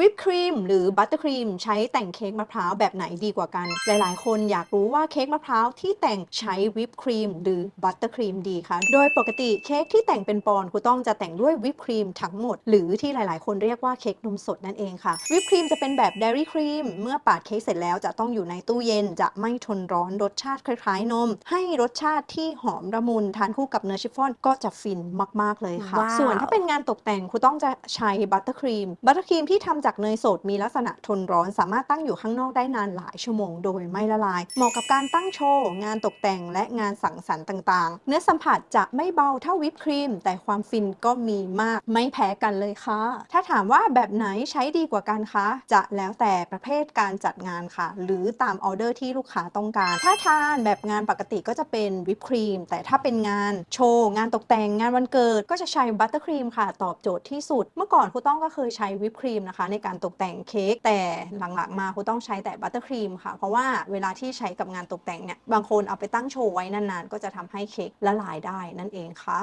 วิปครีมหรือบัตเตอร์ครีมใช้แต่งเค้กมะพร้าวแบบไหนดีกว่ากัน หลายๆ คนอยากรู้ว่าเค้กมะพร้าวที่แต่งใช้วิปครีมหรือบัตเตอร์ครีมดีคะโดยปกติเค้กที่แต่งเป็นปอนด์คุณต้องจะแต่งด้วยวิปครีมทั้งหมด หรือที่หลายๆ คนเรียกว่าเค้กนมสดนั่นเองค่ะ วิปครีมจะเป็นแบบเดรี่ครีมเมื่อปาดเค้กเสร็จแล้วจะต้องอยู่ในตู้เย็นจะไม่ทนร้อนรสชาติคล้ายๆ นม ให้รสชาติที่หอมละมุนทานคู่กับเนยชิฟฟ่อนก็จะฟินมากๆเลยค่ะว้าวส่วนถ้าเป็นงานตกแต่งคุณต้องจะใช้บัตเตอร์ครีมบัตเตอร์ครีมที่ทำจากเนยสดมีลักษณะทนร้อน สามารถตั้งอยู่ข้างนอกได้นานหลายชั่วโมงโดยไม่ละลาย เหมาะกับการตั้งโชว์ งานตกแต่งและงานสังสรรค์ต่างๆ เนื้อสัมผัสจะไม่เบาเท่าวิปครีม แต่ความฟินก็มีมากไม่แพ้กันเลยค่ะ ถ้าถามว่าแบบไหนใช้ดีกว่ากันคะ จะแล้วแต่ประเภทการจัดงานค่ะ หรือตามออเดอร์ที่ลูกค้าต้องการ ถ้าทานแบบงานปกติก็จะเป็นวิปครีม แต่ถ้าเป็นงานโชว์งานตกแต่งงานวันเกิดก็จะใช้บัตเตอร์ครีมค่ะ ตอบโจทย์ที่สุด เมื่อก่อนครูต้องก็เคยใช้วิปครีมนะคะในการตกแต่งเค้กแต่หลังๆมาครูต้องใช้แต่บัตเตอร์ครีมค่ะ เพราะว่าเวลาที่ใช้กับงานตกแต่งเนี่ยบางคนเอาไปตั้งโชว์ไว้นานๆ ก็จะทำให้เค้กละลายได้นั่นเองค่ะ